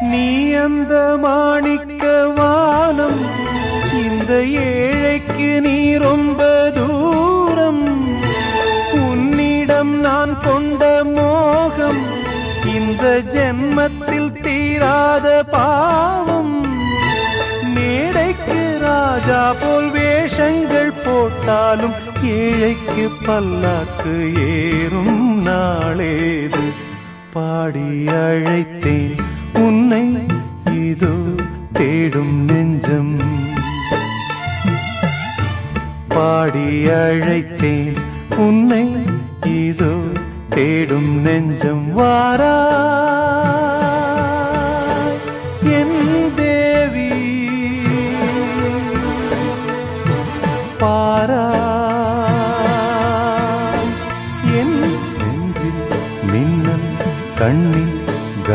நீ அந்த மாணிக்க வானம் இந்த ஏழைக்கு நீ ரொம்ப தூரம். உன்னிடம் நான் கொண்ட மோகம் இந்த ஜென்மத்தில் தீராத பாவம். மேடைக்கு ராஜா போல் வேஷங்கள் போட்டாலும் ஏழைக்கு பல்லாக்கு ஏறும் நாளேது. பாடி அழைத்தேன். உன்னை இதோ தேடும் நெஞ்சம். பாடி அழைத்தேன் உன்னை இதோ தேடும் நெஞ்சம். வாரா என் தேவி பாரா என் நெஞ்சில் மின்னல் கண்ணில்